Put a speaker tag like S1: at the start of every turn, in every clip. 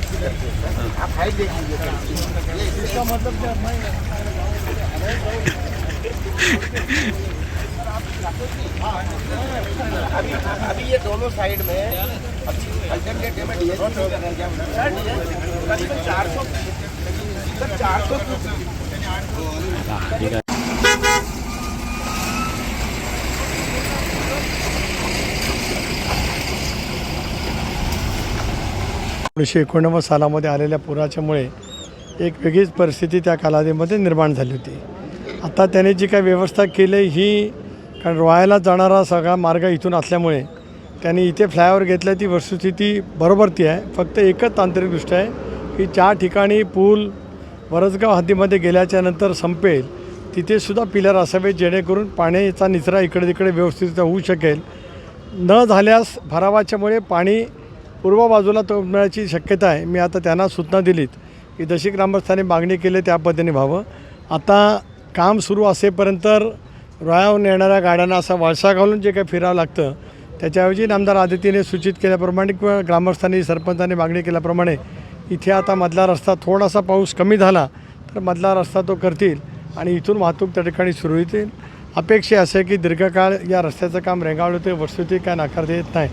S1: आप हाइट देख इसका मतलब क्या मैं अभी अभी ये दोनों साइड में अल्टरनेट में करीबन चार सौ चार सौ
S2: एकोणीसशे एकोणनव्वद सालामध्ये आलेल्या पुराच्यामुळे एक वेगळीच परिस्थिती त्या कालावधीमध्ये निर्माण झाली होती. आता त्याने जी काही व्यवस्था केली ही कारण रोहायला जाणारा सगळा मार्ग इथून असल्यामुळे त्यांनी इथे फ्लायओव्हर घेतलं ती वस्तुस्थिती बरोबर ती आहे. फक्त एकच तांत्रिक आहे की ज्या ठिकाणी पूल वरसगाव हद्दीमध्ये गेल्याच्यानंतर संपेल तिथेसुद्धा पिलर असावे जेणेकरून पाण्याचा निचरा इकडे तिकडे व्यवस्थित होऊ शकेल. न झाल्यास भरावाच्यामुळे पाणी पूर्व बाजूला तो मिळायची शक्यता आहे. मी आता त्यांना सूचना दिलीत की जशी ग्रामस्थांनी मागणी केली त्या पद्धतीने व्हावं. आता काम सुरू असेपर्यंत रोयाहून येणाऱ्या गाड्यांना असा वळसा घालून जे काही फिरावं लागतं त्याच्याऐवजी नामदार आदितीने सूचित केल्याप्रमाणे किंवा ग्रामस्थांनी सरपंचांनी मागणी केल्याप्रमाणे इथे आता मधला रस्ता थोडासा पाऊस कमी झाला तर मधला रस्ता तो करतील आणि इथून वाहतूक त्या ठिकाणी सुरू येतील अपेक्षा असे की दीर्घकाळ या रस्त्याचं काम रेंगाळलं होते वस्तुती काय नाकारता येत नाही.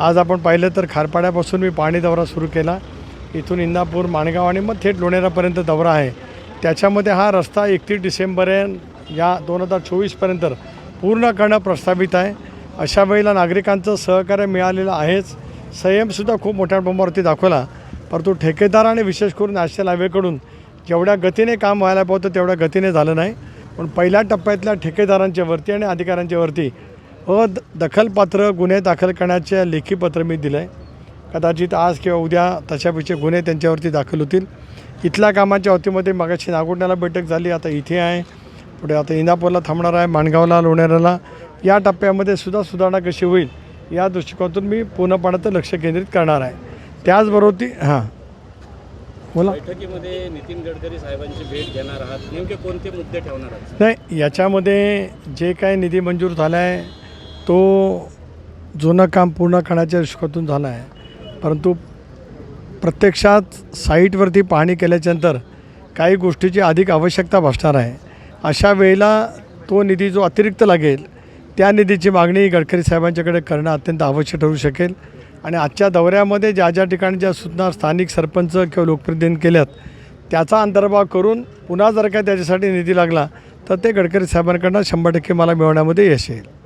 S2: आज आपण पाहिलं तर खारपाड्यापासून मी पाणी दौरा सुरू केला. इथून इंदापूर माणगाव आणि मग थेट लोणेरापर्यंत दौरा आहे. त्याच्यामध्ये हा रस्ता एकतीस डिसेंबर या दोन हजार चोवीसपर्यंत पूर्ण करणं प्रस्तावित आहे. अशा वेळेला नागरिकांचं सहकार्य मिळालेलं आहेच. संयमसुद्धा खूप मोठ्या प्रमाणावरती दाखवला. परंतु ठेकेदार आणि विशेष करून नॅशनल हायवेकडून जेवढ्या गतीने काम व्हायला पाहतं तेवढ्या गतीने झालं नाही. पण पहिल्या टप्प्यातल्या ठेकेदारांच्या वरती आणि अधिकाऱ्यांच्या वरती अद दखलपात्र गुन्हे दाखल करण्याचे लेखी पत्र मी दिलं आहे कदाचित आज किंवा उद्या तशापेक्षा गुन्हे त्यांच्यावरती दाखल होतील. इथल्या कामाच्या वतीमध्ये मगाशी नागोंड्याला बैठक झाली आता इथे आहे. पुढे आता इंदापूरला थांबणार आहे माणगावला लोणाऱ्याला या टप्प्यामध्ये सुद्धा सुधारणा कशी होईल या दृष्टिकोनातून मी पूर्णपणाचं लक्ष केंद्रित करणार आहे. त्याचबरोबर ती हां. बोला.
S3: बैठकीमध्ये नितीन गडकरी साहेबांची भेट घेणार आहात. नेमके कोणते मुद्दे ठेवणार आहात?
S2: नाही याच्यामध्ये जे काही निधी मंजूर झाला आहे तो जुनं काम पूर्ण करण्याच्या दृष्टिकोनातून झाला आहे. परंतु प्रत्यक्षात साईटवरती पाहणी केल्याच्यानंतर काही गोष्टीची अधिक आवश्यकता भासणार आहे. अशा वेळेला तो निधी जो अतिरिक्त लागेल त्या निधीची मागणी गडकरी साहेबांच्याकडे करणं अत्यंत आवश्यक ठरू शकेल. आणि आजच्या दौऱ्यामध्ये ज्या ज्या ठिकाणी ज्या सूचना स्थानिक सरपंच किंवा लोकप्रतिनिधींनी केल्यात त्याचा अंतर्भाव करून पुन्हा जर का त्याच्यासाठी निधी लागला तर ते गडकरी साहेबांकडनं शंभर टक्के मला मिळवण्यामध्ये यश येईल.